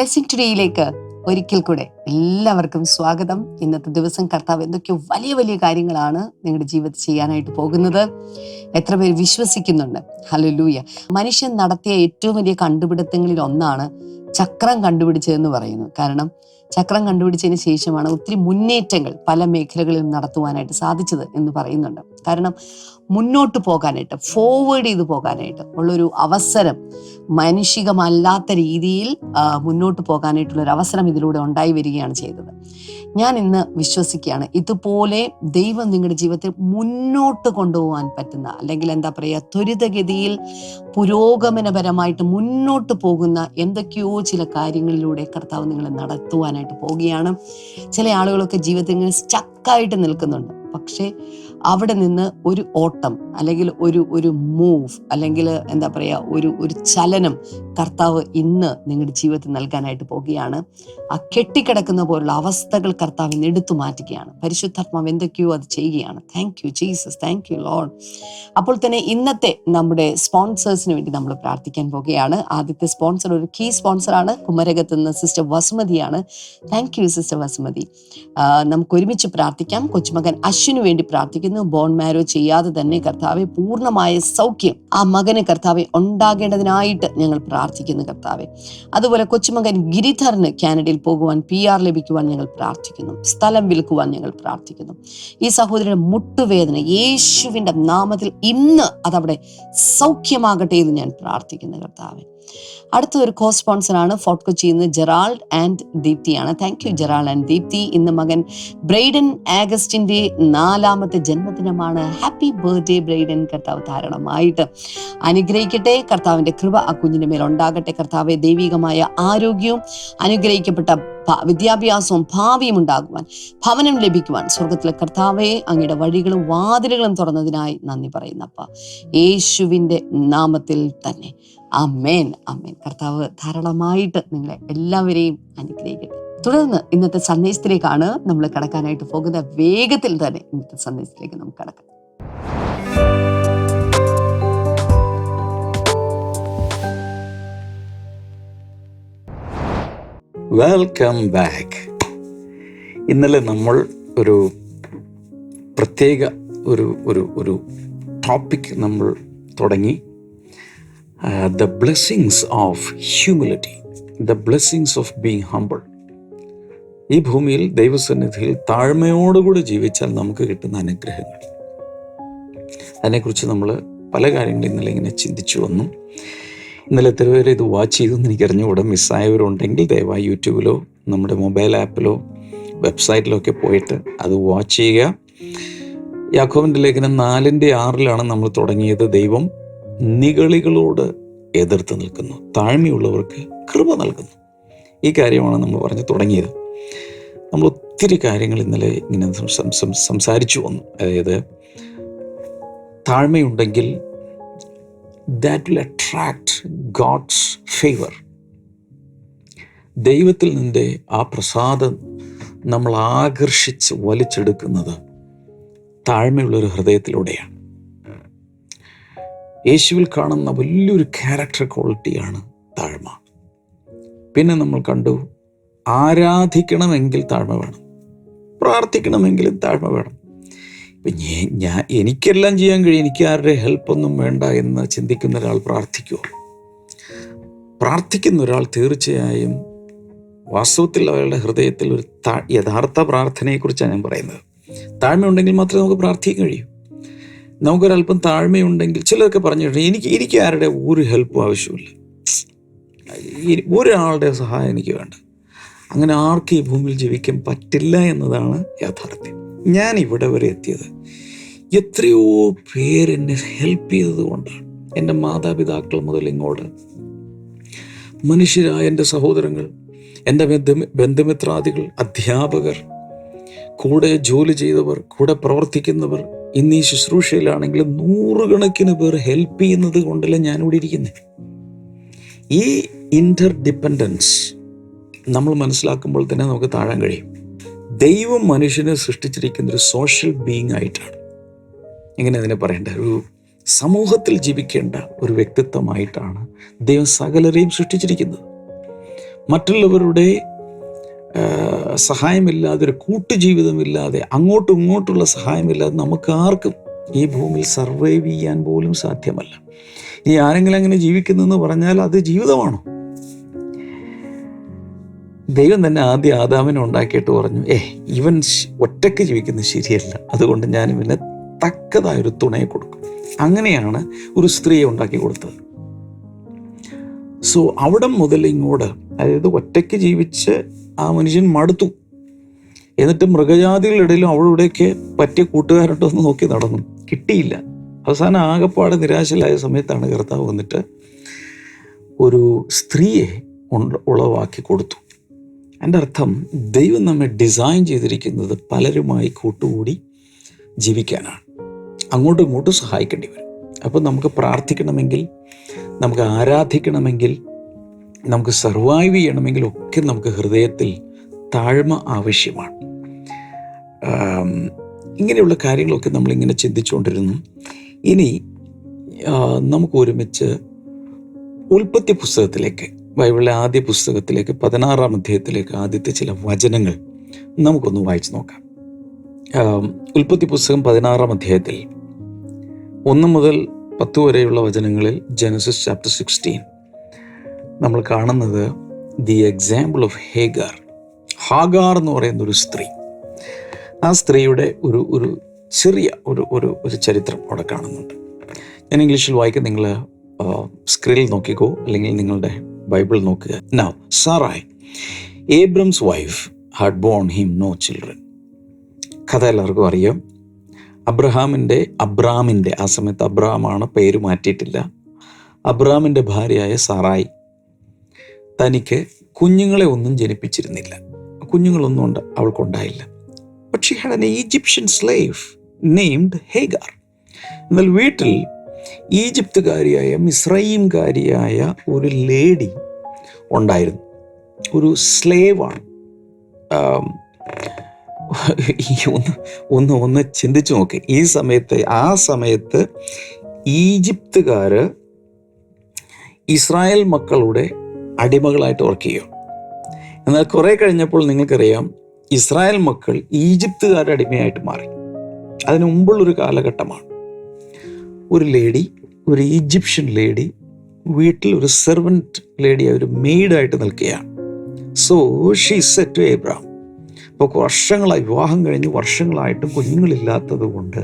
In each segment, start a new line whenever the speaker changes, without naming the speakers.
Blessing ടുഡേയിലേക്ക് ഒരിക്കൽ കൂടെ എല്ലാവർക്കും സ്വാഗതം. ഇന്നത്തെ ദിവസം കർത്താവ് എന്തൊക്കെയോ വലിയ വലിയ കാര്യങ്ങളാണ് നിങ്ങളുടെ ജീവിതത്തിൽ ചെയ്യാനായിട്ട് പോകുന്നത്. എത്ര പേര് വിശ്വസിക്കുന്നുണ്ട്. ഹലലൂയ മനുഷ്യൻ നടത്തിയ ഏറ്റവും വലിയ കണ്ടുപിടുത്തങ്ങളിൽ ഒന്നാണ് ചക്രം കണ്ടുപിടിച്ചതെന്ന് പറയുന്നു. കാരണം ചക്രം കണ്ടുപിടിച്ചതിന് ശേഷമാണ് ഒത്തിരി മുന്നേറ്റങ്ങൾ പല മേഖലകളിലും നടത്തുവാനായിട്ട് സാധിച്ചത് എന്ന് പറയുന്നുണ്ട്. കാരണം മുന്നോട്ട് പോകാനായിട്ട് ഫോർവേഡ് ചെയ്ത് പോകാനായിട്ട് ഉള്ളൊരു അവസരം മാനുഷികമല്ലാത്ത രീതിയിൽ മുന്നോട്ട് പോകാനായിട്ടുള്ളൊരു അവസരം ഇതിലൂടെ ഉണ്ടായി വരികയാണ് ചെയ്തത്. ഞാൻ ഇന്ന് വിശ്വസിക്കുകയാണ് ഇതുപോലെ ദൈവം നിങ്ങളുടെ ജീവിതത്തിൽ മുന്നോട്ട് കൊണ്ടുപോകാൻ പറ്റുന്ന അല്ലെങ്കിൽ എന്താ പറയുക ത്വരിതഗതിയിൽ പുരോഗമനപരമായിട്ട് മുന്നോട്ട് പോകുന്ന എന്തൊക്കെയോ ചില കാര്യങ്ങളിലൂടെ കർത്താവ് നിങ്ങളെ നടത്തുവാനായിട്ട് പോവുകയാണ്. ചില ആളുകളൊക്കെ ജീവിതത്തിൽ ഇങ്ങനെ സ്റ്റക്കായിട്ട് നിൽക്കുന്നുണ്ട്. പക്ഷേ അവിടെ നിന്ന് ഒരു ഓട്ടം അല്ലെങ്കിൽ ഒരു ഒരു മൂവ് അല്ലെങ്കിൽ എന്താ പറയുക ഒരു ഒരു ചലനം കർത്താവ് ഇന്ന് നിങ്ങളുടെ ജീവിതത്തിൽ നൽകാനായിട്ട് പോവുകയാണ് ആ കെട്ടിക്കിടക്കുന്ന പോലുള്ള അവസ്ഥകൾ കർത്താവ് ഇന്ന് എടുത്തു മാറ്റുകയാണ്. പരിശുദ്ധാത്മാവ് എന്തൊക്കെയോ അത് ചെയ്യുകയാണ്. Thank you Jesus thank you Lord അപ്പോൾ തന്നെ ഇന്നത്തെ നമ്മുടെ സ്പോൺസേഴ്സിന് വേണ്ടി നമ്മൾ പ്രാർത്ഥിക്കാൻ പോകുകയാണ്. ആദ്യത്തെ സ്പോൺസർ ഒരു കീ സ്പോൺസറാണ് കുമരകത്ത് നിന്ന് sister വസുമതിയാണ്. Thank you sister Vasumathi. നമുക്ക് ഒരുമിച്ച് പ്രാർത്ഥിക്കാം. കൊച്ചുമകൻ അശ്വിന് വേണ്ടി പ്രാർത്ഥിക്കുന്നു. ബോൺ മാരോ ചെയ്യാതെ തന്നെ കർത്താവെ പൂർണമായ സൗഖ്യം ആ മകന് കർത്താവെ ഉണ്ടാകേണ്ടതിനായിട്ട് ഞങ്ങൾ പ്രാർത്ഥിക്കുന്നു. കർത്താവെ. അതുപോലെ കൊച്ചുമകൻ ഗിരിധറിന് കാനഡയിൽ പോകുവാൻ പി ആർ ലഭിക്കുവാൻ ഞങ്ങൾ പ്രാർത്ഥിക്കുന്നു. സ്ഥലം വിൽക്കുവാൻ ഞങ്ങൾ പ്രാർത്ഥിക്കുന്നു. ഈ സഹോദരിയുടെ മുട്ടുവേദന യേശുവിന്റെ നാമത്തിൽ ഇന്ന് അതവിടെ സൗഖ്യമാകട്ടെ എന്ന് ഞാൻ പ്രാർത്ഥിക്കുന്നു കർത്താവെ. അടുത്ത ഒരു കോ സ്പോൺസറാണ് ഫോർട്ട് കൊച്ചിയിൽ നിന്ന് Gerald and ദീപ്തിയാണ് thank you Gerald and Deepthi ഇന്ന് മകൻ ബ്രൈഡൻ ആഗസ്റ്റിന്റെ നാലാമത്തെ ജന്മദിനമാണ്. ഹാപ്പി ബർത്ത്ഡേ ബ്രൈഡൻ കർത്താവ് ധാരണമായിട്ട് അനുഗ്രഹിക്കട്ടെ. കർത്താവിന്റെ കൃപ ആ കുഞ്ഞിന്റെ മേൽ ഉണ്ടാകട്ടെ. കർത്താവെ ദൈവികമായ ആരോഗ്യവും അനുഗ്രഹിക്കപ്പെട്ട വിദ്യാഭ്യാസവും ഭാവിയും ഉണ്ടാകുവാൻ ഭവനം ലഭിക്കുവാൻ സ്വർഗത്തിലെ കർത്താവെ അങ്ങയുടെ വഴികളും വാതിലുകളും തുറന്നതിനായി നന്ദി പറയുന്നപ്പ യേശുവിന്റെ നാമത്തിൽ തന്നെ. അമ്മേൻ അമ്മേൻ കർത്താവ് ധാരാളമായിട്ട് നിങ്ങളെ എല്ലാവരെയും അനുഗ്രഹിക്കട്ടെ. തുടർന്ന് ഇന്നത്തെ സന്ദേശത്തിലേക്കാണ് നമ്മൾ കടക്കാനായിട്ട് പോകുന്ന വേഗത്തിൽ തന്നെ ഇന്നത്തെ സന്ദേശത്തിലേക്ക് നമുക്ക് കടക്കാം.
വെൽക്കം ബാക്ക് ഇന്നലെ നമ്മൾ ഒരു പ്രത്യേക ഒരു ഒരു ഒരു ടോപ്പിക് നമ്മൾ തുടങ്ങി. The blessings of humility the blessings of being humble ഈ ഭൂമിയിൽ ദൈവസന്നിധിയിൽ താഴ്മയോടുകൂടി ജീവിച്ചാൽ നമുക്ക് കിട്ടുന്ന അനുഗ്രഹങ്ങൾ. അതിനെക്കുറിച്ച് നമ്മൾ പല കാര്യങ്ങളും ഇന്നലെ ഇങ്ങനെ ചിന്തിച്ചു വന്നു. ഇന്നലെ എത്ര പേര് ഇത് വാച്ച് ചെയ്തു എന്ന് എനിക്ക് അറിഞ്ഞുകൂടെ. മിസ്സായവരുണ്ടെങ്കിൽ ദയവായി യൂട്യൂബിലോ നമ്മുടെ മൊബൈൽ ആപ്പിലോ വെബ്സൈറ്റിലോ ഒക്കെ പോയിട്ട് അത് വാച്ച് ചെയ്യുക. യാക്കോവിന്റെ ലേഖനം നാലിന്റെ ആറിലാണ് നമ്മൾ തുടങ്ങിയത്. ദൈവം നികളികളോട് എതിർത്ത് നിൽക്കുന്നു. താഴ്മയുള്ളവർക്ക് കൃപ നൽകുന്നു. ഈ കാര്യമാണ് നമ്മൾ പറഞ്ഞു തുടങ്ങിയത്. നമ്മൾ ഒത്തിരി കാര്യങ്ങൾ ഇന്നലെ ഇങ്ങനെ സംസാരിച്ചു വന്നു. അതായത് താഴ്മയുണ്ടെങ്കിൽ that will attract God's favour ദൈവത്തിൽ നിന്റെ ആ പ്രസാദം നമ്മൾ ആകർഷിച്ച് വലിച്ചെടുക്കുന്നത് താഴ്മയുള്ളൊരു ഹൃദയത്തിലൂടെയാണ്. യേശുവിൽ കാണുന്ന വലിയൊരു ക്യാരക്ടർ ക്വാളിറ്റിയാണ് താഴ്മ. പിന്നെ നമ്മൾ കണ്ടു ആരാധിക്കണമെങ്കിൽ താഴ്മ വേണം. പ്രാർത്ഥിക്കണമെങ്കിലും താഴ്മ വേണം. ഇപ്പം ഞാൻ എനിക്കെല്ലാം ചെയ്യാൻ കഴിയും. എനിക്ക് ആരുടെ ഹെൽപ്പൊന്നും വേണ്ട എന്ന് ചിന്തിക്കുന്ന ഒരാൾ പ്രാർത്ഥിക്കുമോ പ്രാർത്ഥിക്കുന്ന ഒരാൾ തീർച്ചയായും വാസ്തവത്തിൽ അയാളുടെ ഹൃദയത്തിൽ ഒരു യഥാർത്ഥ പ്രാർത്ഥനയെക്കുറിച്ചാണ് ഞാൻ പറയുന്നത്. താഴ്മയുണ്ടെങ്കിൽ മാത്രമേ നമുക്ക് പ്രാർത്ഥിക്കാൻ കഴിയൂ. നമുക്കൊരല്പം താഴ്മയുണ്ടെങ്കിൽ ചിലരൊക്കെ പറഞ്ഞു കേട്ടോ, എനിക്ക് എനിക്ക് ആരുടെ ഒരു ഹെൽപ്പും ആവശ്യമില്ല ഒരാളുടെ സഹായം എനിക്ക് വേണ്ട. അങ്ങനെ ആർക്കും ഈ ഭൂമിയിൽ ജീവിക്കാൻ പറ്റില്ല എന്നതാണ് യാഥാർത്ഥ്യം. ഞാൻ ഇവിടെ വരെ എത്തിയത് എത്രയോ പേരെന്നെ ഹെൽപ്പ് ചെയ്തത് കൊണ്ടാണ്. എന്റെ മാതാപിതാക്കൾ മുതൽ ഇങ്ങോട്ട്. മനുഷ്യരായ എന്റെ സഹോദരങ്ങൾ എന്റെ ബന്ധു ബന്ധുമിത്രാദികൾ അധ്യാപകർ കൂടെ ജോലി ചെയ്തവർ കൂടെ പ്രവർത്തിക്കുന്നവർ ഇന്ന് ഈ ശുശ്രൂഷയിലാണെങ്കിലും നൂറുകണക്കിന് പേർ ഹെൽപ്പ് ചെയ്യുന്നത് കൊണ്ടല്ല ഞാനിവിടെ ഇരിക്കുന്നത് ഈ ഇന്റർ ഡിപ്പെൻഡൻസ് നമ്മൾ മനസ്സിലാക്കുമ്പോൾ തന്നെ നമുക്ക് താഴാൻ കഴിയും. ദൈവം മനുഷ്യനെ സൃഷ്ടിച്ചിരിക്കുന്ന ഒരു സോഷ്യൽ ബീങ് ആയിട്ടാണ്. എങ്ങനെ അതിനെ പറയേണ്ട ഒരു സമൂഹത്തിൽ ജീവിക്കേണ്ട ഒരു വ്യക്തിത്വമായിട്ടാണ് ദൈവം സകലരെയും സൃഷ്ടിച്ചിരിക്കുന്നത്. മറ്റുള്ളവരുടെ സഹായമില്ലാതെ ഒരു കൂട്ടുജീവിതമില്ലാതെ അങ്ങോട്ടും ഇങ്ങോട്ടുള്ള സഹായമില്ലാതെ നമുക്ക് ആർക്കും ഈ ഭൂമിയിൽ സർവൈവ് ചെയ്യാൻ പോലും സാധ്യമല്ല. ഇനി ആരെങ്കിലും അങ്ങനെ ജീവിക്കുന്നെന്ന് പറഞ്ഞാൽ അത് ജീവിതമാണോ? ദൈവം തന്നെ ആദ്യം ആദാമിനെ ഉണ്ടാക്കിയിട്ട് പറഞ്ഞു ഏ ഇവൻ ഒറ്റയ്ക്ക് ജീവിക്കുന്നത് ശരിയല്ല. അതുകൊണ്ട് ഞാൻ ഇവന് തക്കതായൊരു തുണയെ കൊടുക്കും. അങ്ങനെയാണ് ഒരു സ്ത്രീയെ ഉണ്ടാക്കി കൊടുത്തത്. സോ അവിടെ മുതൽ ഇങ്ങോട്ട് അതായത് ഒറ്റയ്ക്ക് ജീവിച്ച് ആ മനുഷ്യൻ മടുത്തു. എന്നിട്ട് മൃഗജാതികളുടെ ഇടയിലും പറ്റിയ കൂട്ടുകാരുണ്ടോ എന്ന് നോക്കി നടന്നു. കിട്ടിയില്ല. അവസാനം ആകപ്പാടെ നിരാശയിലായ സമയത്താണ് കർത്താവ് വന്നിട്ട് ഒരു സ്ത്രീയെ ഉളവാക്കി കൊടുത്തു. എന്റെ അർത്ഥം ദൈവം നമ്മെ ഡിസൈൻ ചെയ്തിരിക്കുന്നത് പലരുമായി കൂട്ടുകൂടി ജീവിക്കാനാണ്. അങ്ങോട്ടും ഇങ്ങോട്ടും സഹായിക്കേണ്ടി വരും. അപ്പം നമുക്ക് പ്രാർത്ഥിക്കണമെങ്കിൽ നമുക്ക് ആരാധിക്കണമെങ്കിൽ നമുക്ക് സർവൈവ് ചെയ്യണമെങ്കിൽ ഒക്കെ നമുക്ക് ഹൃദയത്തിൽ താഴ്മ ആവശ്യമാണ്. ഇങ്ങനെയുള്ള കാര്യങ്ങളൊക്കെ നമ്മളിങ്ങനെ ചിന്തിച്ചുകൊണ്ടിരുന്നു. ഇനി നമുക്ക് ഒരുമിച്ച് ഉൽപ്പത്തി പുസ്തകത്തിലേക്ക് ബൈബിളിലെ ആദ്യ പുസ്തകത്തിലേക്ക് പതിനാറാം അധ്യായത്തിലേക്ക് ആദ്യത്തെ ചില വചനങ്ങൾ നമുക്കൊന്ന് വായിച്ചു നോക്കാം. ഉൽപ്പത്തി പുസ്തകം പതിനാറാം അധ്യായത്തിൽ ഒന്ന് മുതൽ പത്ത് വരെയുള്ള വചനങ്ങളിൽ ജനസിസ് ചാപ്റ്റർ സിക്സ്റ്റീൻ നമ്മൾ കാണുന്നത് the example of Hagar Hagar എന്ന് പറയുന്ന ഒരു സ്ത്രീ. ആ സ്ത്രീയുടെ ഒരു ഒരു ചെറിയ ഒരു ഒരു ഒരു ചരിത്രം അവിടെ കാണുന്നുണ്ട്. ഞാൻ ഇംഗ്ലീഷിൽ വായിക്കും. നിങ്ങൾ സ്ക്രീനിൽ നോക്കിക്കോ. അല്ലെങ്കിൽ നിങ്ങളുടെ ബൈബിൾ നോക്കുക. Now Sarai Abram's wife had borne him no children കഥ എല്ലാവർക്കും അറിയാം. അബ്രഹാമിന്റെ അബ്രാമിന്റെ ആ സമയത്ത് അബ്രഹാമാണ് പേര് മാറ്റിയിട്ടില്ല. അബ്രഹാമിന്റെ ഭാര്യയായ സാറായി തനിക്ക് കുഞ്ഞുങ്ങളെ ഒന്നും ജനിപ്പിച്ചിരുന്നില്ല. കുഞ്ഞുങ്ങളൊന്നും ഉണ്ട് അവൾക്കുണ്ടായില്ല. But she had an Egyptian slave named Hagar എന്നാൽ വീട്ടിൽ ഈജിപ്തുകാരിയായ മിസ്രൈംകാരിയായ ഒരു ലേഡി ഉണ്ടായിരുന്നു. ഒരു സ്ലേവാണ് ഒന്ന് ഒന്ന് ഒന്ന് ചിന്തിച്ചു നോക്ക്. ഈ സമയത്ത് ആ സമയത്ത് ഈജിപ്തുകാർ ഇസ്രായേൽ മക്കളുടെ അടിമകളായിട്ട് വർക്ക് ചെയ്യും. എന്നാൽ കുറേ കഴിഞ്ഞപ്പോൾ നിങ്ങൾക്കറിയാം ഇസ്രായേൽ മക്കൾ ഈജിപ്തുകാരുടെ അടിമയായിട്ട് മാറി. അതിനു മുമ്പുള്ളൊരു കാലഘട്ടമാണ്. ഒരു ലേഡി ഒരു ഈജിപ്ഷ്യൻ ലേഡി വീട്ടിൽ ഒരു സെർവന്റ് ലേഡി ഒരു മെയ്ഡായിട്ട് നിൽക്കുകയാണ്. So she said to Abram അപ്പോൾ വർഷങ്ങളായി വിവാഹം കഴിഞ്ഞ് വർഷങ്ങളായിട്ടും കുഞ്ഞുങ്ങളില്ലാത്തത് കൊണ്ട്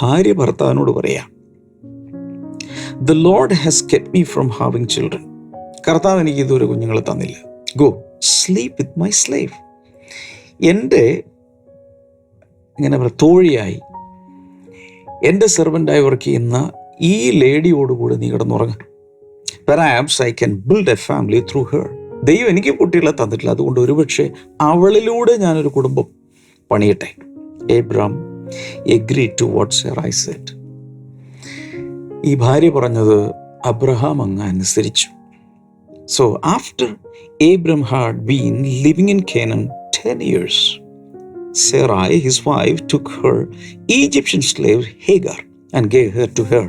ഭാര്യ ഭർത്താവിനോട് പറയാം the Lord has kept me from having children കർത്താവ് എനിക്ക് ഇതുവരെ കുഞ്ഞുങ്ങളെ തന്നില്ല. Go sleep with my slave എന്റെ ഇങ്ങനെ പറയാം തോഴിയായി എന്റെ സെർവന്റായി വർക്ക് ചെയ്യുന്ന ഈ ലേഡിയോടുകൂടി നീ കിടന്നുറങ്ങാം perhaps I can build a family through her ദൈവം എനിക്ക് കുട്ടികളെ തന്നിട്ടില്ല. അതുകൊണ്ട് ഒരുപക്ഷെ അവളിലൂടെ ഞാനൊരു കുടുംബം പണിയട്ടെ. Abram agree to what's er I said ഈ ഭാര്യ പറഞ്ഞത് അബ്രഹാം അങ്ങ് അനുസരിച്ചു. So after Abram had been living in Canaan ten years Sarai, his wife, took her Egyptian slave Hagar and gave her to her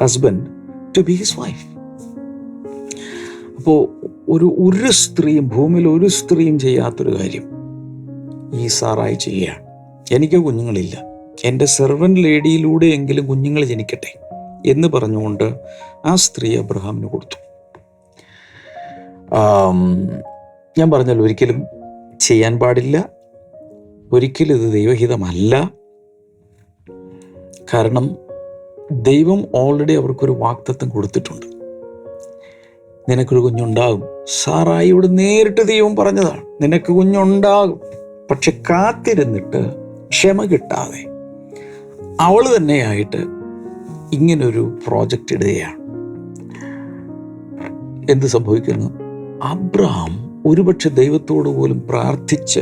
husband to be his wife. അപ്പോൾ ഒരു ഒരു സ്ത്രീയും ഭൂമിയിൽ ഒരു സ്ത്രീയും ചെയ്യാത്തൊരു കാര്യം ഈ സാറായി ചെയ്യുകയാണ്. എനിക്ക് കുഞ്ഞുങ്ങളില്ല. എന്റെ സെർവന്റ് ലേഡിയിലൂടെയെങ്കിലും കുഞ്ഞുങ്ങൾ ജനിക്കട്ടെ എന്ന് പറഞ്ഞുകൊണ്ട് ആ സ്ത്രീ അബ്രഹാമിന് കൊടുത്തു. ഞാൻ പറഞ്ഞല്ലോ ഒരിക്കലും ചെയ്യാൻ പാടില്ല. ഒരിക്കലും ഇത് ദൈവഹിതമല്ല. കാരണം ദൈവം ഓൾറെഡി അവർക്കൊരു വാക്തത്വം കൊടുത്തിട്ടുണ്ട്. നിനക്കൊരു കുഞ്ഞുണ്ടാകും. സാറായിയോട് നേരിട്ട് ദൈവം പറഞ്ഞതാണ് നിനക്ക് കുഞ്ഞുണ്ടാകും. പക്ഷെ കാത്തിരുന്നിട്ട് ക്ഷമ കിട്ടാതെ അവൾ തന്നെയായിട്ട് ഇങ്ങനൊരു പ്രോജക്റ്റ് ഇടുകയാണ്. എന്ത് സംഭവിക്കുന്നു? അബ്രഹാം ഒരുപക്ഷെ ദൈവത്തോട് പോലും പ്രാർത്ഥിച്ച്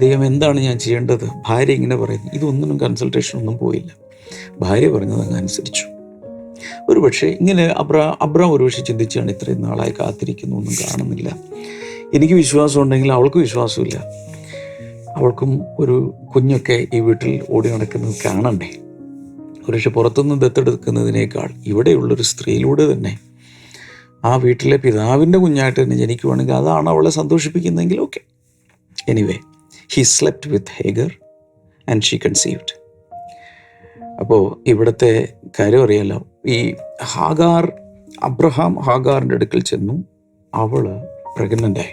ദൈവം എന്താണ് ഞാൻ ചെയ്യേണ്ടത്? ഭാര്യ ഇങ്ങനെ പറയുന്നു. ഇതൊന്നിനും കൺസൾട്ടേഷൻ ഒന്നും പോയില്ല. ഭാര്യ പറഞ്ഞത് അങ്ങ് അനുസരിച്ചു. ഒരുപക്ഷെ ഇങ്ങനെ അബ്രാ അബ്രാം ഒരുപക്ഷെ ചിന്തിച്ചാണ് ഇത്രയും നാളായി കാത്തിരിക്കുന്നു ഒന്നും കാണുന്നില്ല. എനിക്ക് വിശ്വാസം ഉണ്ടെങ്കിൽ അവൾക്ക് വിശ്വാസമില്ല. അവൾക്കും ഒരു കുഞ്ഞൊക്കെ ഈ വീട്ടിൽ ഓടി നടക്കുന്നത് കാണണ്ടേ? ഒരുപക്ഷെ പുറത്തുനിന്ന് ദത്തെടുക്കുന്നതിനേക്കാൾ ഇവിടെയുള്ളൊരു സ്ത്രീയിലൂടെ തന്നെ ആ വീട്ടിലെ പിതാവിന്റെ കുഞ്ഞായിട്ട് തന്നെ ജനിക്കുവാണെങ്കിൽ അതാണ് അവളെ സന്തോഷിപ്പിക്കുന്നതെങ്കിൽ okay. Anyway he slept with Hagar and she conceived അപ്പോൾ ഇവിടുത്തെ കാര്യം അറിയാലോ ഈ ഹാഗാർ അബ്രഹാം ഹാഗാറിന്റെ അടുക്കൽ ചെന്നു അവൾ പ്രഗ്നന്റായി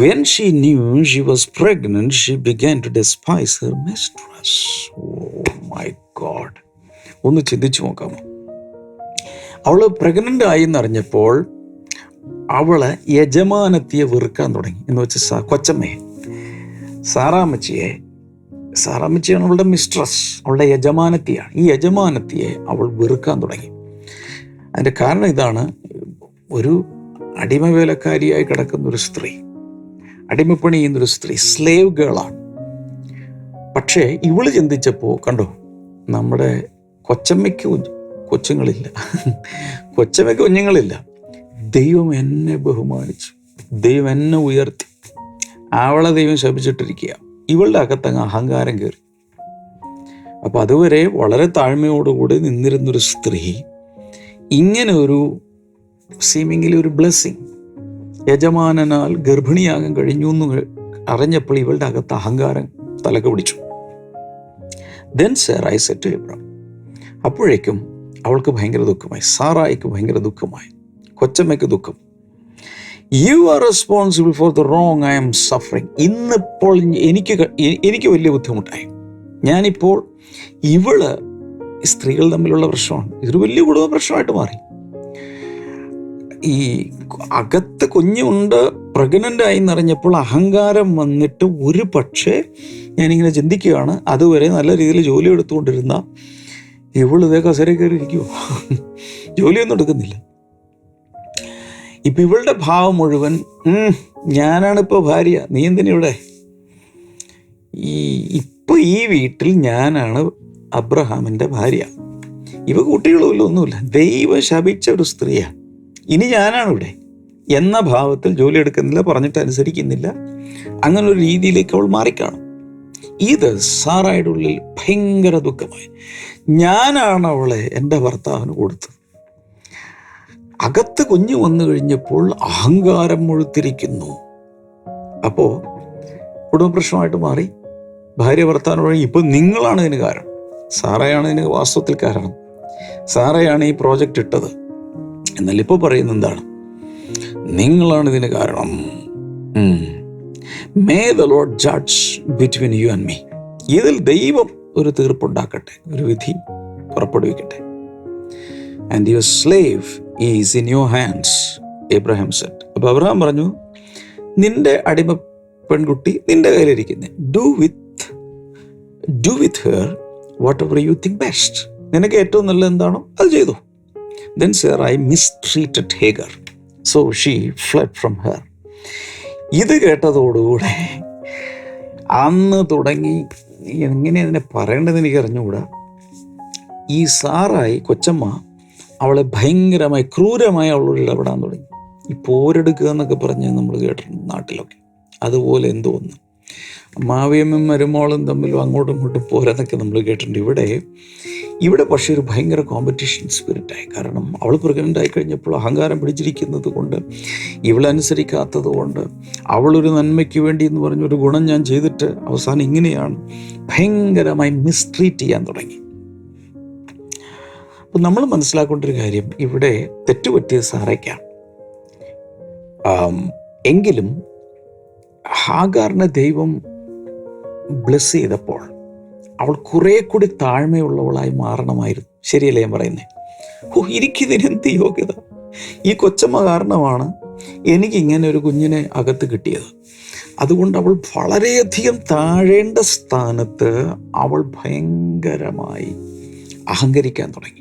when she knew she was pregnant she began to despise her mistress oh my God ഒന്ന് ചിന്തിച്ചു നോക്കാമോ? അവൾ പ്രഗ്നന്റ് ആയി എന്നറിഞ്ഞപ്പോൾ അവൾ യജമാനത്തിയെ വെറുക്കാൻ തുടങ്ങി. എന്ന് വെച്ച് സാ കൊച്ചമ്മയെ സാറാമ്മച്ചിയെ സാറാമ്മച്ചിയാണ് അവളുടെ മിസ്ട്രസ് അവളുടെ യജമാനത്തിയാണ്. ഈ യജമാനത്തിയെ അവൾ വെറുക്കാൻ തുടങ്ങി. അതിന്റെ കാരണം ഇതാണ് ഒരു അടിമവേലക്കാരിയായി കിടക്കുന്ന ഒരു സ്ത്രീ അടിമപ്പണി ചെയ്യുന്നൊരു സ്ത്രീ സ്ലേവ് ഗേളാണ് പക്ഷേ ഇവൾ ചിന്തിച്ചപ്പോൾ കണ്ടോ നമ്മുടെ കൊച്ചമ്മയ്ക്ക് കൊച്ചുങ്ങളില്ല. കൊച്ചമ്മയ്ക്ക് കുഞ്ഞുങ്ങളില്ല. ദൈവം എന്നെ ബഹുമാനിച്ചു. ദൈവം എന്നെ ഉയർത്തി. അവളെ ദൈവം ശപിച്ചിട്ടിരിക്കുക. ഇവളുടെ അകത്തങ്ങ് അഹങ്കാരം കയറി. അപ്പോൾ അതുവരെ വളരെ താഴ്മയോടുകൂടി നിന്നിരുന്നൊരു സ്ത്രീ ഇങ്ങനെ ഒരു സീമിങ്ങിലെ ഒരു ബ്ലെസ്സിങ് യജമാനനാൽ ഗർഭിണിയാകാൻ കഴിഞ്ഞു എന്ന് അറിഞ്ഞപ്പോൾ ഇവളുടെ അകത്ത് അഹങ്കാരം തലക്ക് പിടിച്ചു ദെൻ സാറായി സെറ്റ് എബ്രാം അപ്പോഴേക്കും അവൾക്ക് ഭയങ്കര ദുഃഖമായി. സാറായിക്ക് ഭയങ്കര ദുഃഖമായി. കൊച്ചമ്മയ്ക്ക് ദുഃഖം. You are responsible for the wrong I'm suffering ഇന്നിപ്പോൾ എനിക്ക് എനിക്ക് വലിയ ബുദ്ധിമുട്ടായി. ഞാനിപ്പോൾ ഇവൾ സ്ത്രീകൾ തമ്മിലുള്ള പ്രശ്നമാണ്. ഇതൊരു വലിയ കുടുംബ പ്രശ്നമായിട്ട് മാറി. ഈ അകത്ത് കുഞ്ഞുണ്ട് പ്രഗ്നന്റ് ആയി എന്നറിഞ്ഞപ്പോൾ അഹങ്കാരം വന്നിട്ട് ഒരു പക്ഷേ ഞാനിങ്ങനെ ചിന്തിക്കുകയാണ്. അതുവരെ നല്ല രീതിയിൽ ജോലി എടുത്തുകൊണ്ടിരുന്ന ഇവൾ ഇതേ കസേര കയറി ഇരിക്കുമോ ജോലിയൊന്നും എടുക്കുന്നില്ല. ഇപ്പൊ ഇവളുടെ ഭാവം മുഴുവൻ "ഉം, ഞാനാണിപ്പോൾ ഭാര്യ നീ എന്തിനിവിടെ ഈ ഇപ്പൊ ഈ വീട്ടിൽ ഞാനാണ് അബ്രഹാമിന്റെ ഭാര്യ. ഇവ കുട്ടികളുമില്ല ഒന്നുമില്ല. ദൈവം ശപിച്ച ഒരു സ്ത്രീയാണ് ഇനി ഞാനാണ് ഇവിടെ. എന്ന ഭാവത്തിൽ ജോലി എടുക്കുന്നില്ല പറഞ്ഞിട്ട് അനുസരിക്കുന്നില്ല. അങ്ങനെ ഒരു രീതിയിലേക്ക് അവൾ മാറിക്കാണും. ഇത് സാറായുടെ ഉള്ളിൽ ഭയങ്കര ദുഃഖമായി. ഞാനാണ് അവളെ എന്റെ ഭർത്താവിന് കൊടുത്തത്. അകത്ത് കുഞ്ഞു വന്നു കഴിഞ്ഞപ്പോൾ അഹങ്കാരം മുഴുത്തിരിക്കുന്നു. അപ്പോൾ കുടുംബ പ്രശ്നമായിട്ട് മാറി. ഭാര്യ ഭർത്താവിന് പറഞ്ഞു ഇപ്പം നിങ്ങളാണ് ഇതിന് കാരണം. സാറയാണ് ഇതിന് വാസ്തവത്തിൽ കാരണം. സാറയാണ് ഈ പ്രോജക്റ്റ് ഇട്ടത്. എന്നാൽ ഇപ്പോൾ പറയുന്നത് എന്താണ്? നിങ്ങളാണ് ഇതിന് കാരണം. May the Lord judge between you and me ഇതിൽ ദൈവം ഒരു തീർപ്പുണ്ടാക്കട്ടെ ഒരു വിധി പുറപ്പെടുവിക്കട്ടെ. And your slave is in your hands Abraham said അപ്പൊ അബ്രഹാം പറഞ്ഞു നിന്റെ അടിമ പെൺകുട്ടി നിന്റെ കയ്യിലിരിക്കുന്നത് do with do with her whatever you think best നിനക്ക് ഏറ്റവും നല്ലത് എന്താണോ അത് ചെയ്തു. Then Sarai mistreated Hagar so she fled from her ഇത് കേട്ടതോടുകൂടെ അന്ന് തുടങ്ങി എങ്ങനെ അതിനെ പറയേണ്ടതെന്ന് എനിക്ക് അറിഞ്ഞുകൂടാ ഈ സാറായി കൊച്ചമ്മ അവളെ ഭയങ്കരമായി ക്രൂരമായി അവളോട് ഇടപെടാൻ തുടങ്ങി. ഈ പോരെടുക്കുക എന്നൊക്കെ പറഞ്ഞ് നമ്മൾ കേട്ടിട്ടുണ്ട് നാട്ടിലൊക്കെ. അതുപോലെ എന്തോ ഒന്ന്. മാവിയമ്മയും മരുമോളും തമ്മിലും അങ്ങോട്ടും ഇങ്ങോട്ടും പോരെന്നൊക്കെ നമ്മൾ കേട്ടിട്ടുണ്ട്. ഇവിടെ ഇവിടെ പക്ഷേ ഒരു ഭയങ്കര കോമ്പറ്റീഷൻ സ്പിരിറ്റായി കാരണം അവൾ പ്രഗ്നന്റ് ആയി കഴിഞ്ഞപ്പോൾ അഹങ്കാരം പിടിച്ചിരിക്കുന്നത് കൊണ്ട് ഇവളനുസരിക്കാത്തത് കൊണ്ട് അവളൊരു നന്മയ്ക്ക് വേണ്ടി എന്ന് പറഞ്ഞൊരു ഗുണം ഞാൻ ചെയ്തിട്ട് അവസാനം ഇങ്ങനെയാണ് ഭയങ്കരമായി മിസ്ട്രീറ്റ് ചെയ്യാൻ തുടങ്ങി. അപ്പം നമ്മൾ മനസ്സിലാക്കേണ്ട ഒരു കാര്യം ഇവിടെ തെറ്റുപറ്റിയത് സാറയ്ക്കാണ് എങ്കിലും ഹാഗാറിനെ ദൈവം ബ്ലെസ് ചെയ്തപ്പോൾ അവൾ കുറെ കൂടി താഴ്മയുള്ളവളായി മാറണമായിരുന്നു. ശരിയല്ലേ ഞാൻ പറയുന്നത് ഓ എനിക്കിതിനെന്ത് യോഗ്യത? ഈ കൊച്ചമ്മ കാരണമാണ് എനിക്ക് ഇങ്ങനെ ഒരു കുഞ്ഞിനെ അകത്ത് കിട്ടിയത്. അതുകൊണ്ട് അവൾ വളരെയധികം താഴേണ്ട സ്ഥാനത്ത് അവൾ ഭയങ്കരമായി അഹങ്കരിക്കാൻ തുടങ്ങി.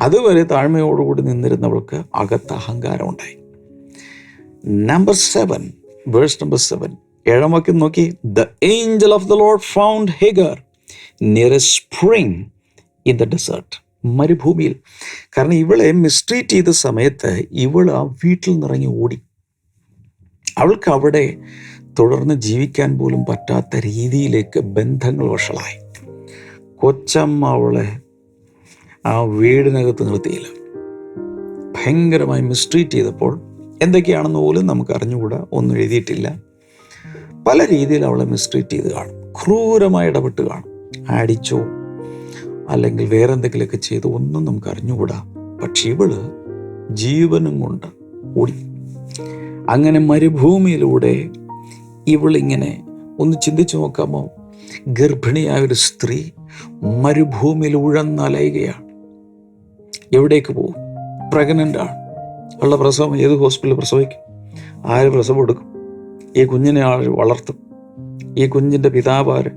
അതുവരെ താഴ്മയോടുകൂടി നിന്നിരുന്നവൾക്ക് അകത്ത് അഹങ്കാരം ഉണ്ടായി number seven verse number seven ഏഴാം വാക്യം നോക്കി. The angel of the Lord found Hagar near a spring in the desert മരുഭൂമിയിൽ. കാരണം ഇവളെ മിസ്ട്രീറ്റ് ചെയ്ത സമയത്ത് ഇവൾ ആ വീട്ടിൽ നിറങ്ങി ഓടി. അവൾക്ക് അവിടെ തുടർന്ന് ജീവിക്കാൻ പോലും പറ്റാത്ത രീതിയിലേക്ക് ബന്ധങ്ങൾ വഷളായി. കൊച്ചമ്മ അവളെ ആ വീടിനകത്ത് നിർത്തിയില്ല. ഭയങ്കരമായി മിസ്ട്രീറ്റ് ചെയ്തപ്പോൾ എന്തൊക്കെയാണെന്ന് പോലും നമുക്ക് അറിഞ്ഞുകൂടാ ഒന്നും എഴുതിയിട്ടില്ല. പല രീതിയിൽ അവളെ മിസ്ട്രീറ്റ് ചെയ്ത് കാണും. ക്രൂരമായി ഇടപെട്ട് കാണും. അടിച്ചോ അല്ലെങ്കിൽ വേറെ എന്തെങ്കിലുമൊക്കെ ചെയ്ത് ഒന്നും നമുക്ക് അറിഞ്ഞുകൂടാ. പക്ഷെ ഇവൾ ജീവനും കൊണ്ട് ഓടി. അങ്ങനെ മരുഭൂമിയിലൂടെ ഇവളിങ്ങനെ ഒന്ന് ചിന്തിച്ചു നോക്കാമോ? ഗർഭിണിയായ ഒരു സ്ത്രീ മരുഭൂമിയിൽ ഉഴന്നലയുകയാണ്. എവിടേക്ക് പോകും? പ്രഗ്നന്റ് ആണ്. ഉള്ള പ്രസവം ഏത് ഹോസ്പിറ്റലിൽ പ്രസവിക്കും? ആര് പ്രസവം എടുക്കും? ഈ കുഞ്ഞിനെ ആൾ വളർത്തും. ഈ കുഞ്ഞിന്റെ പിതാവാര്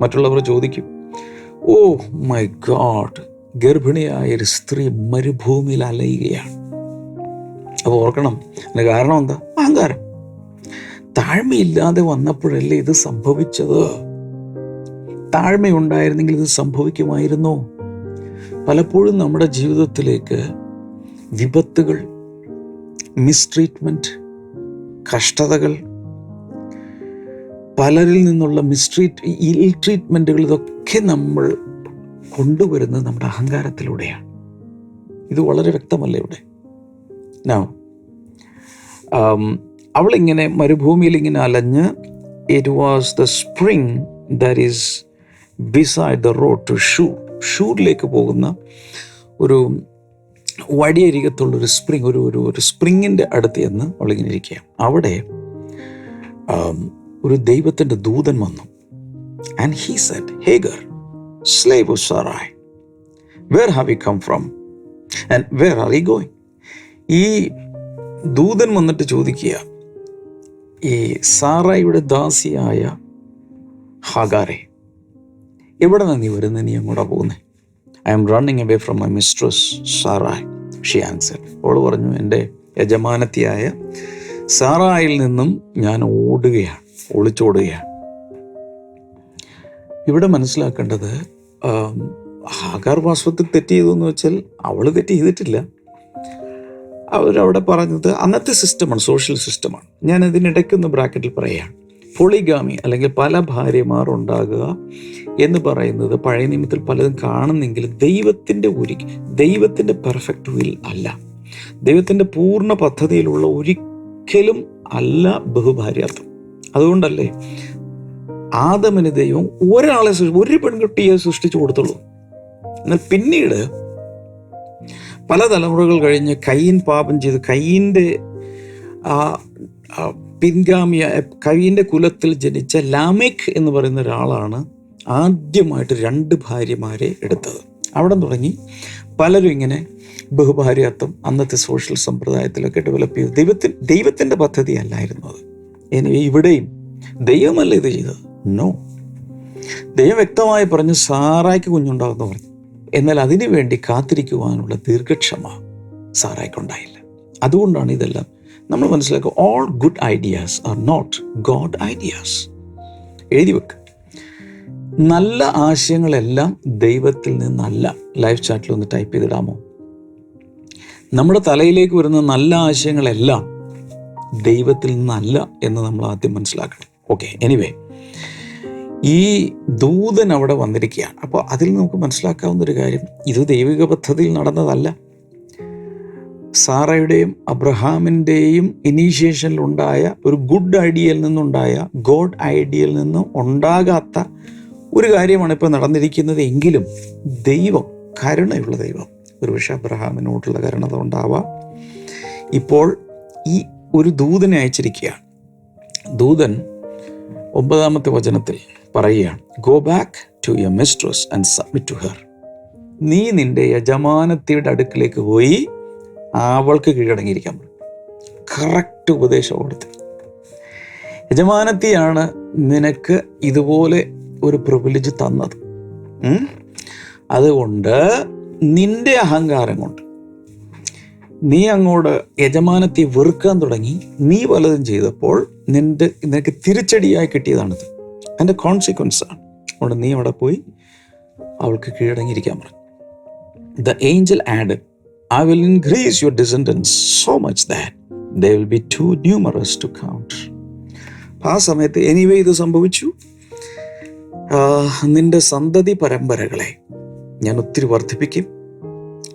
മറ്റുള്ളവർ ചോദിക്കും. ഓ മൈ ഗാഡ് ഗർഭിണിയായ ഒരു സ്ത്രീ മരുഭൂമിയിൽ അലയുകയാണ്. അപ്പോൾ ഓർക്കണം അതിന് കാരണം എന്താ? അഹങ്കാരം. താഴ്മയില്ലാതെ വന്നപ്പോഴല്ലേ ഇത് സംഭവിച്ചത്? താഴ്മയുണ്ടായിരുന്നെങ്കിൽ ഇത് സംഭവിക്കുമായിരുന്നു? പലപ്പോഴും നമ്മുടെ ജീവിതത്തിലേക്ക് വിപത്തുകൾ മിസ്ട്രീറ്റ്മെന്റ് കഷ്ടതകൾ പലരിൽ നിന്നുള്ള മിസ്ട്രീറ്റ് ഇൽ ട്രീറ്റ്മെന്റുകൾ ഇതൊക്കെ നമ്മൾ കൊണ്ടുവരുന്നത് നമ്മുടെ അഹങ്കാരത്തിലൂടെയാണ്. ഇത് വളരെ വ്യക്തമല്ല ഇവിടെ? നോ അവളിങ്ങനെ മരുഭൂമിയിൽ ഇങ്ങനെ അലഞ്ഞ് it was the spring that is beside the road to Shur ഷൂറിലേക്ക് പോകുന്ന ഒരു വഴിയരികത്തുള്ളൊരു സ്പ്രിങ് ഒരു ഒരു ഒരു സ്പ്രിങ്ങിന്റെ അടുത്ത് ചെന്ന് അവളിങ്ങനെ ഇരിക്കുക അവിടെ ആം, ഒരു ദൈവത്തിന്റെ ദൂതൻ വന്നു. And he said Hagar slave Sarai where have you come from and where are you going ഈ ദൂതൻ വന്നിട്ട് ചോദിക്കുക ഈ സാറായിയുടെ ദാസിയായ ഹാഗാരെ എവിടെ നിന്ന് നീ വരുന്നത് നീ എങ്ങോട്ടാ പോകുന്നത് I'm running away from my mistress Sarai she answer അവൾ പറഞ്ഞു എന്റെ യജമാനത്തിയായ സാറായിൽ നിന്നും ഞാൻ ഓടുകയാണ്. ഒളിച്ചോടുകയാണ്. ഇവിടെ മനസ്സിലാക്കേണ്ടത് ഹാഗാർ വാസ്തവത്തിൽ തെറ്റ് ചെയ്തു എന്ന് വെച്ചാൽ അവൾ തെറ്റ് ചെയ്തിട്ടില്ല. അവരവിടെ പറഞ്ഞത് അന്നത്തെ സിസ്റ്റമാണ് സോഷ്യൽ സിസ്റ്റമാണ്. ഞാൻ ഇതിനിടയ്ക്കൊന്ന് ബ്രാക്കറ്റിൽ പറയുകയാണ്. പൊളിഗാമി അല്ലെങ്കിൽ പല ഭാര്യമാർ ഉണ്ടാകുക എന്ന് പറയുന്നത് പഴയ നിയമത്തിൽ പലതും കാണുന്നെങ്കിൽ ദൈവത്തിന്റെ ഒരു ദൈവത്തിന്റെ പെർഫെക്റ്റ് വിൽ അല്ല. ദൈവത്തിന്റെ പൂർണ പദ്ധതിയിലുള്ള ഒരിക്കലും അല്ല ബഹുഭാര്യാർത്ഥം. അതുകൊണ്ടല്ലേ? ആദമിന് ദൈവം ഒരാളെ ഒരു പെൺകുട്ടിയെ സൃഷ്ടിച്ചു കൊടുത്തുള്ളൂ. എന്നാൽ പിന്നീട് പല തലമുറകൾ കഴിഞ്ഞ് കയ്യൻ പാപം ചെയ്ത്. കയ്യന്റെ ആ പിൻഗാമിയ കയ്യന്റെ കുലത്തിൽ ജനിച്ച ലാമേഖ് എന്ന് പറയുന്ന ഒരാളാണ് ആദ്യമായിട്ട് രണ്ട് ഭാര്യമാരെ എടുത്തത്. അവിടെ തുടങ്ങി പലരും ഇങ്ങനെ ബഹുഭാര്യത്വം അന്നത്തെ സോഷ്യൽ സമ്പ്രദായത്തിലൊക്കെ ഡെവലപ്പ് ചെയ്തു. ദൈവത്തിൻ ദൈവത്തിന്റെ പദ്ധതി അല്ലായിരുന്നു അത്. ഇവിടെയും ദൈവമല്ല ഇത് ചെയ്തത്. നോ ദൈവം വ്യക്തമായി പറഞ്ഞു സാറായ്ക്ക് കുഞ്ഞുണ്ടാകുന്നു പറഞ്ഞു. എന്നാൽ അതിനു വേണ്ടി കാത്തിരിക്കുവാനുള്ള ദീർഘക്ഷമ സാറായ്ക്കുണ്ടായില്ല അതുകൊണ്ടാണ് ഇതെല്ലാം നമ്മൾ മനസ്സിലാക്കുക all good ideas are not God ideas എഴുതി വെക്ക്. നല്ല ആശയങ്ങളെല്ലാം ദൈവത്തിൽ നിന്നല്ല. ലൈഫ് ചാറ്റിൽ ഒന്ന് ടൈപ്പ് ചെയ്തിടാമോ? നമ്മുടെ തലയിലേക്ക് വരുന്ന നല്ല ആശയങ്ങളെല്ലാം ദൈവത്തിൽ നിന്നല്ല എന്ന് നമ്മൾ ആദ്യം മനസ്സിലാക്കണം. ഓക്കെ എനിവേ ഈ ദൂതൻ അവിടെ വന്നിരിക്കുകയാണ്. അപ്പോൾ അതിൽ നമുക്ക് മനസ്സിലാക്കാവുന്ന ഒരു കാര്യം ഇത് ദൈവിക പദ്ധതിയിൽ നടന്നതല്ല. സാറയുടെയും അബ്രഹാമിന്റെയും ഇനീഷ്യേഷനിൽ ഉണ്ടായ ഒരു ഗുഡ് ഐഡിയയിൽ നിന്നുണ്ടായ ഗോഡ് ഐഡിയയിൽ നിന്നും ഉണ്ടാകാത്ത ഒരു കാര്യമാണ് ഇപ്പോൾ നടന്നിരിക്കുന്നത് എങ്കിലും ദൈവം കരുണയുള്ള ദൈവം. ഒരുപക്ഷെ അബ്രഹാമിനോട്ടുള്ള കരുണത ഉണ്ടാവാം ഇപ്പോൾ ഈ ഒരു ദൂതനെ അയച്ചിരിക്കുകയാണ്. ദൂതൻ ഒമ്പതാമത്തെ വചനത്തിൽ പറയുകയാണ് go back to your mistress and submit to her നീ നിന്റെ യജമാനത്തിയുടെ അടുക്കിലേക്ക് പോയി അവൾക്ക് കീഴടങ്ങിയിരിക്കാൻ പറയും കറക്റ്റ് ഉപദേശം കൊടുത്ത്. യജമാനത്തിയാണ് നിനക്ക് ഇതുപോലെ ഒരു പ്രിവിലേജ് തന്നത്? അതുകൊണ്ട് നിന്റെ അഹങ്കാരം കൊണ്ട് നീ അങ്ങോട്ട് യജമാനത്തെ വെറുക്കാൻ തുടങ്ങി നീ പലതും ചെയ്തപ്പോൾ നിന്റെ നിനക്ക് തിരിച്ചടിയായി കിട്ടിയതാണിത്. അതിന്റെ കോൺസിക്വൻസ് ആണ്. അതുകൊണ്ട് നീ അവിടെ പോയി അവൾക്ക് കീഴടങ്ങിയിരിക്കാൻ പറഞ്ഞു. The angel add I will increase your descendants so much that will be too numerous to count ആ സമയത്ത് എനിവേ ഇത് സംഭവിച്ചു. നിന്റെ സന്തതി പരമ്പരകളെ ഞാൻ ഒത്തിരി വർദ്ധിപ്പിക്കും.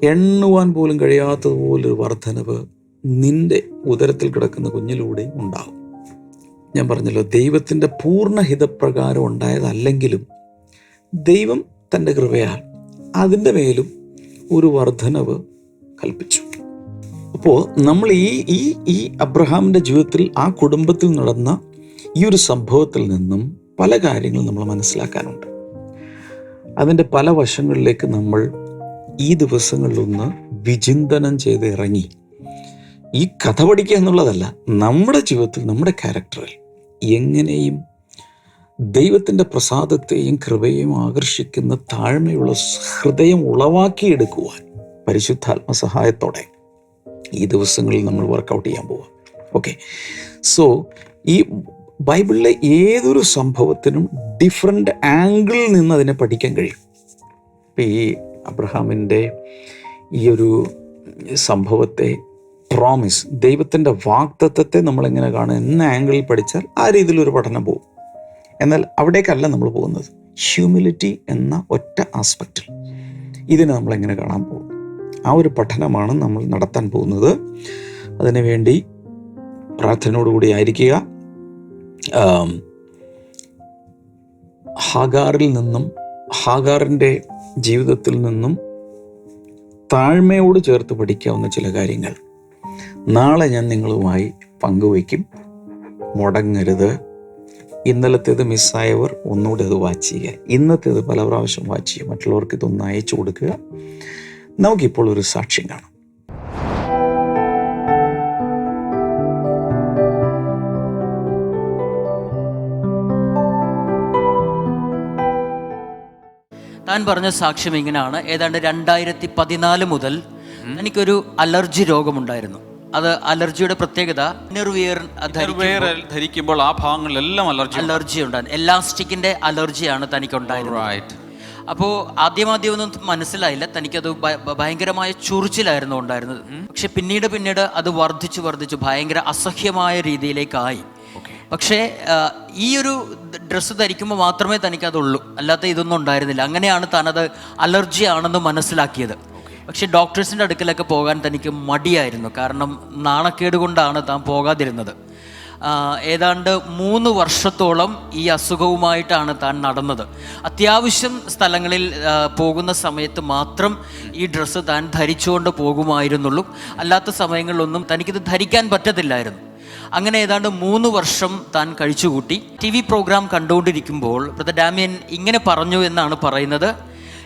എണ്ണുവാൻ പോലും കഴിയാത്തതുപോലൊരു വർധനവ് നിന്റെ ഉദരത്തിൽ കിടക്കുന്ന കുഞ്ഞിലൂടെ ഉണ്ടാകും ഞാൻ പറഞ്ഞല്ലോ ദൈവത്തിന്റെ പൂർണ ഹിതപ്രകാരം ഉണ്ടായതല്ലെങ്കിലും ദൈവം തന്റെ കൃപയാൽ അതിന്റെ മേലും ഒരു വർധനവ് കൽപ്പിച്ചു. അപ്പോൾ നമ്മൾ ഈ ഈ ഈ അബ്രഹാമിന്റെ ജീവിതത്തിൽ ആ കുടുംബത്തിൽ നടന്ന ഈ ഒരു സംഭവത്തിൽ നിന്നും പല കാര്യങ്ങളും നമ്മൾ മനസ്സിലാക്കാനുണ്ട്. അതിന്റെ പല വശങ്ങളിലേക്ക് നമ്മൾ ഈ ദിവസങ്ങളിലൊന്ന് വിചിന്തനം ചെയ്ത് ഇറങ്ങി. ഈ കഥ പഠിക്കുക എന്നുള്ളതല്ല നമ്മുടെ ജീവിതത്തിൽ നമ്മുടെ ക്യാരക്ടറിൽ എങ്ങനെയും ദൈവത്തിന്റെ പ്രസാദത്തെയും കൃപയെയും ആകർഷിക്കുന്ന താഴ്മയുള്ള ഹൃദയം ഉളവാക്കിയെടുക്കുവാൻ പരിശുദ്ധാത്മ സഹായത്തോടെ ഈ ദിവസങ്ങളിൽ നമ്മൾ വർക്കൗട്ട് ചെയ്യാൻ പോവാം. ഓക്കെ സോ ഈ ബൈബിളിലെ ഏതൊരു സംഭവത്തിനും ഡിഫറെന്റ് ആംഗിളിൽ നിന്ന് അതിനെ പഠിക്കാൻ കഴിയും. ഇപ്പം ഈ അബ്രഹാമിന്റെ ഈ ഒരു സംഭവത്തെ പ്രോമിസ് ദൈവത്തിന്റെ വാക്തത്വത്തെ നമ്മളെങ്ങനെ കാണും എന്ന ആംഗിളിൽ പഠിച്ചാൽ ആ രീതിയിലൊരു പഠനം പോകും. എന്നാൽ അവിടേക്കല്ല നമ്മൾ പോകുന്നത്. ഹ്യൂമിലിറ്റി എന്ന ഒറ്റ ആസ്പെക്റ്റിൽ ഇതിനെ നമ്മളെങ്ങനെ കാണാൻ പോകും. ആ ഒരു പഠനമാണ് നമ്മൾ നടത്താൻ പോകുന്നത്. അതിനുവേണ്ടി പ്രാർത്ഥനയോടുകൂടി ആയിരിക്കുക. ഹാഗാറിൽ നിന്നും ഹാഗാറിന്റെ ജീവിതത്തിൽ നിന്നും താഴ്മയോട് ചേർത്ത് പഠിക്കാവുന്ന ചില കാര്യങ്ങൾ. നാളെ ഞാൻ നിങ്ങളുമായി പങ്കുവയ്ക്കും. മുടങ്ങരുത്. ഇന്നലത്തേത് മിസ്സായവർ ഒന്നുകൂടി അത് വാച്ച് ചെയ്യുക. ഇന്നത്തേത് പല പ്രാവശ്യം വാച്ച് ചെയ്യുക. മറ്റുള്ളവർക്ക് ഇതൊന്ന് അയച്ചു കൊടുക്കുക. നമുക്കിപ്പോൾ ഒരു സാക്ഷ്യം കാണാം.
താൻ പറഞ്ഞ സാക്ഷ്യം ഇങ്ങനെയാണ്. ഏതാണ്ട് രണ്ടായിരത്തി പതിനാല് മുതൽ എനിക്കൊരു അലർജി രോഗമുണ്ടായിരുന്നു. അത് അലർജിയുടെ പ്രത്യേകത ഇന്നർവിയർ
ധരിക്കുമ്പോൾ ആ ഭാഗങ്ങളിലെല്ലാം അലർജി
അലർജി ഉണ്ടായിരുന്നു എലാസ്റ്റിക്കിന്റെ അലർജിയാണ് തനിക്കുണ്ടായിരുന്നത്. അപ്പോൾ ആദ്യം ഒന്നും മനസ്സിലായില്ല. തനിക്കത് ഭയങ്കരമായ ചൊറിച്ചിലായിരുന്നു ഉണ്ടായിരുന്നത്. പക്ഷെ പിന്നീട് പിന്നീട് അത് വർദ്ധിച്ചു വർദ്ധിച്ചു ഭയങ്കര അസഹ്യമായ രീതിയിലേക്കായി. പക്ഷേ ഈ ഒരു ഡ്രസ്സ് ധരിക്കുമ്പോൾ മാത്രമേ തനിക്കതുള്ളൂ. അല്ലാത്ത ഇതൊന്നും ഉണ്ടായിരുന്നില്ല. അങ്ങനെയാണ് തനത് അലർജി ആണെന്ന് മനസ്സിലാക്കിയത്. പക്ഷേ ഡോക്ടേഴ്സിന്റെ അടുക്കലൊക്കെ പോകാൻ തനിക്ക് മടിയായിരുന്നു. കാരണം നാണക്കേട് കൊണ്ടാണ് താൻ പോകാതിരുന്നത്. ഏതാണ്ട് മൂന്ന് വർഷത്തോളം ഈ അസുഖവുമായിട്ടാണ് താൻ നടന്നത്. അത്യാവശ്യം സ്ഥലങ്ങളിൽ പോകുന്ന സമയത്ത് മാത്രം ഈ ഡ്രസ്സ് താൻ ധരിച്ചുകൊണ്ട് പോകുമായിരുന്നുള്ളൂ. അല്ലാത്ത സമയങ്ങളിലൊന്നും തനിക്കിത് ധരിക്കാൻ പറ്റത്തില്ലായിരുന്നു. അങ്ങനെ ഏതാണ്ട് മൂന്ന് വർഷം താൻ കഴിച്ചുകൂട്ടി. ടി വി പ്രോഗ്രാം കണ്ടുകൊണ്ടിരിക്കുമ്പോൾ ബ്രദർ ഡാമിയൻ ഇങ്ങനെ പറഞ്ഞു എന്നാണ് പറയുന്നത്.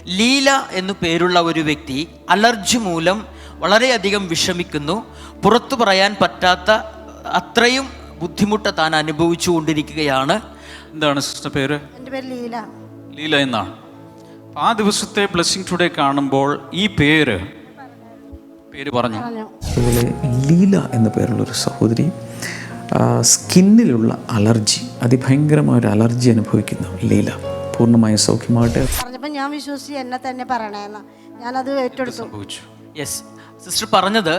ലീല എന്നു പേരുള്ള ഒരു വ്യക്തി അലർജി മൂലം വളരെയധികം വിഷമിക്കുന്നു. പുറത്തു പറയാൻ പറ്റാത്ത അത്രയും ബുദ്ധിമുട്ട് താൻ അനുഭവിച്ചു കൊണ്ടിരിക്കുകയാണ്
എന്താണ് സിസ്റ്റർ പേര്?
ലീല.
ലീല എന്നാണ് ആ ദിവസത്തെ ബ്ലെസ്സിങ് ടുഡേ കാണുമ്പോൾ ഈ പേര് പേര് പറഞ്ഞു?
ലീല എന്ന പേരുള്ള ഒരു സഹോദരി സ്കിന്നിലുള്ള അലർജി അതിഭയങ്കരമായ ഒരു അലർജി അനുഭവിക്കുന്നു ലീല. പൂർണമായ സൗഖ്യമായിട്ട്
പറഞ്ഞപ്പോൾ ഞാൻ വിശ്വസിച്ച് എന്നെ തന്നെ പറയണേന്ന്. ഞാനത് ഏറ്റെടുത്തു.
യെസ് സിസ്റ്റർ പറഞ്ഞത്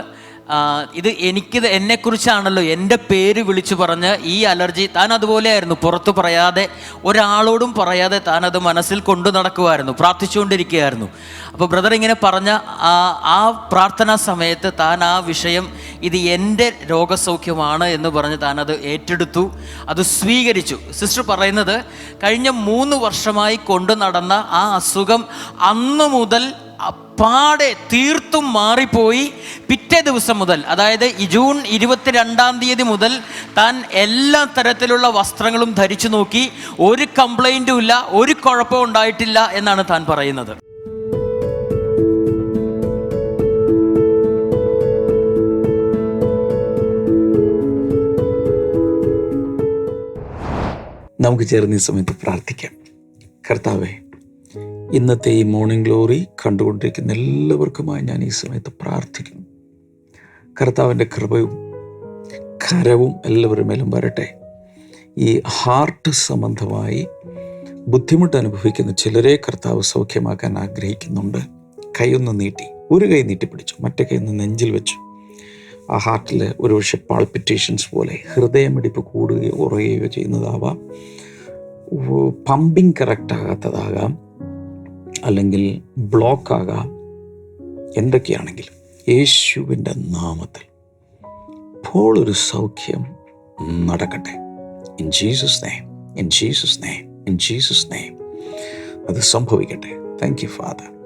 ഇത് എനിക്കിത് എന്നെക്കുറിച്ചാണല്ലോ എന്റെ പേര് വിളിച്ചു പറഞ്ഞ് ഈ അലർജി. താൻ അതുപോലെയായിരുന്നു പുറത്തു പറയാതെ ഒരാളോടും പറയാതെ താൻ അത് മനസ്സിൽ കൊണ്ടു നടക്കുമായിരുന്നു പ്രാർത്ഥിച്ചുകൊണ്ടിരിക്കുകയായിരുന്നു. അപ്പോൾ ബ്രദർ ഇങ്ങനെ പറഞ്ഞ ആ ആ പ്രാർത്ഥനാ സമയത്ത് താൻ ആ വിഷയം ഇത് എന്റെ രോഗസൗഖ്യമാണ് എന്ന് പറഞ്ഞ് താൻ അത് ഏറ്റെടുത്തു. അത് സ്വീകരിച്ചു. സിസ്റ്റർ പറയുന്നത് കഴിഞ്ഞ മൂന്ന് വർഷമായി കൊണ്ടു നടന്ന ആ അസുഖം അന്ന് മുതൽ പാടെ തീർത്തും മാറിപ്പോയി. പിറ്റേ ദിവസം മുതൽ അതായത് ജൂൺ ഇരുപത്തിരണ്ടാം തീയതി മുതൽ താൻ എല്ലാ തരത്തിലുള്ള വസ്ത്രങ്ങളും ധരിച്ചു നോക്കി. ഒരു കംപ്ലൈന്റും ഇല്ല ഒരു കുഴപ്പവും ഉണ്ടായിട്ടില്ല എന്നാണ് താൻ പറയുന്നത്.
നമുക്ക് ചേർന്ന് ഈ സമയത്ത് പ്രാർത്ഥിക്കാം. കർത്താവേ ഇന്നത്തെ ഈ മോർണിംഗ് ഗ്ലോറി കണ്ടുകൊണ്ടിരിക്കുന്ന എല്ലാവർക്കുമായി ഞാൻ ഈ സമയത്ത് പ്രാർത്ഥിക്കുന്നു. കർത്താവിന്റെ കൃപയും കരവും എല്ലാവരുടെ മേലും വരട്ടെ. ഈ ഹാർട്ട് സംബന്ധമായി ബുദ്ധിമുട്ട് അനുഭവിക്കുന്ന ചിലരെ കർത്താവ് സൗഖ്യമാക്കാൻ ആഗ്രഹിക്കുന്നുണ്ട്. കൈയൊന്ന് നീട്ടി ഒരു കൈ നീട്ടിപ്പിടിച്ചു മറ്റേ കൈ ഒന്ന് നെഞ്ചിൽ വെച്ചു. ആ ഹാർട്ടിൽ ഒരുപക്ഷെ പാൾപിറ്റേഷൻസ് പോലെ ഹൃദയമിടിപ്പ് കൂടുകയോ കുറയുകയോ ചെയ്യുന്നതാവാം. Pumping correct ആകാത്തതാകാം. അല്ലെങ്കിൽ ബ്ലോക്ക് ആകാം. എന്തൊക്കെയാണെങ്കിലും യേശുവിന്റെ നാമത്തിൽ ഇപ്പോൾ ഒരു സൗഖ്യം നടക്കട്ടെ. In Jesus name in Jesus name in Jesus name അത് സംഭവിക്കട്ടെ. താങ്ക് യു ഫാദർ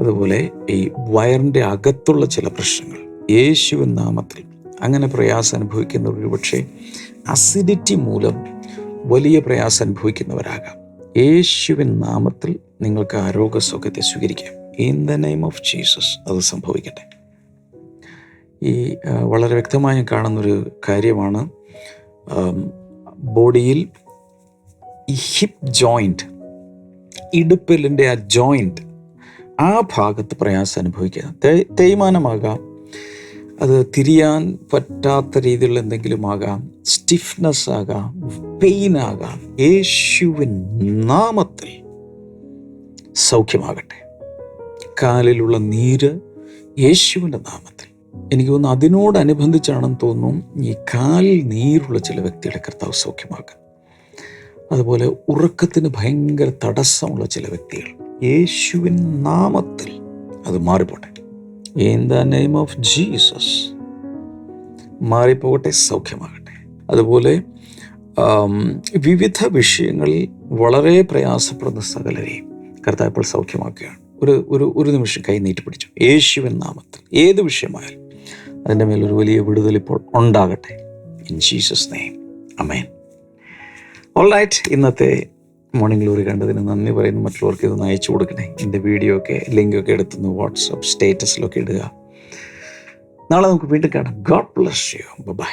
അതുപോലെ ഈ വയറിന്റെ അകത്തുള്ള ചില പ്രശ്നങ്ങൾ യേശുവിൻ നാമത്തിൽ. അങ്ങനെ പ്രയാസം അനുഭവിക്കുന്നവർ ഒരുപക്ഷെ അസിഡിറ്റി മൂലം വലിയ പ്രയാസം അനുഭവിക്കുന്നവരാകാം. യേശുവിൻ നാമത്തിൽ നിങ്ങൾക്ക് ആരോഗ്യസുഖത്തെ സ്വീകരിക്കാം. In the name of Jesus അത് സംഭവിക്കട്ടെ. ഈ വളരെ വ്യക്തമായി കാണുന്നൊരു കാര്യമാണ് ബോഡിയിൽ ഈ ഹിപ്പ് ജോയിന്റ് ഇടുപ്പിലിന്റെ ആ ജോയിന്റ് ആ ഭാഗത്ത് പ്രയാസം അനുഭവിക്കുക. തേയ്മാനമാകാം അത് തിരിയാൻ പറ്റാത്ത രീതിയിലുള്ള എന്തെങ്കിലും ആകാം സ്റ്റിഫ്നെസ് ആകാം പെയിൻ ആകാം. യേശുവിൻ നാമത്തിൽ സൗഖ്യമാകട്ടെ. കാലിലുള്ള നീര് യേശുവിന്റെ നാമത്തിൽ. എനിക്ക് തോന്നുന്നു അതിനോടനുബന്ധിച്ചാണെന്ന് തോന്നുന്നു ഈ കാലിൽ നീരുള്ള ചില വ്യക്തികളെ കർത്താവ് സൗഖ്യമാക്കുക അതുപോലെ ഉറക്കത്തിന് ഭയങ്കര തടസ്സമുള്ള ചില വ്യക്തികൾ യേശുവിൻ നാമത്തിൽ അത് മാറിപ്പോട്ടെ. In the name of Jesus മാറിപ്പോകട്ടെ സൗഖ്യമാകട്ടെ. അതുപോലെ വിവിധ വിഷയങ്ങളിൽ വളരെ പ്രയാസപ്പെടുന്ന സകലരെയും കർത്താവ് ഇപ്പോൾ സൗഖ്യമാക്കുകയാണ്. ഒരു ഒരു ഒരു നിമിഷം കൈ നീട്ടി പിടിച്ചു. എന്ന നാമത്തിൽ ഏത് വിഷയമായാലും അതിന്റെ മേലൊരു വലിയ വിടുതൽ ഇപ്പോൾ ഉണ്ടാകട്ടെ. In Jesus name amen all right ഇന്നത്തെ മോർണിംഗ് ഗ്ലോറി കണ്ടതിന് നന്ദി പറയുന്നു. മറ്റുള്ളവർക്ക് ഇതൊന്ന് അയച്ചു കൊടുക്കണേ. എന്റെ വീഡിയോ ഒക്കെ ലിങ്ക് ഒക്കെ എടുത്തുനിന്ന് വാട്സപ്പ് സ്റ്റേറ്റസിലൊക്കെ ഇടുക. നാളെ നമുക്ക് വീണ്ടും കാണാം. God bless you by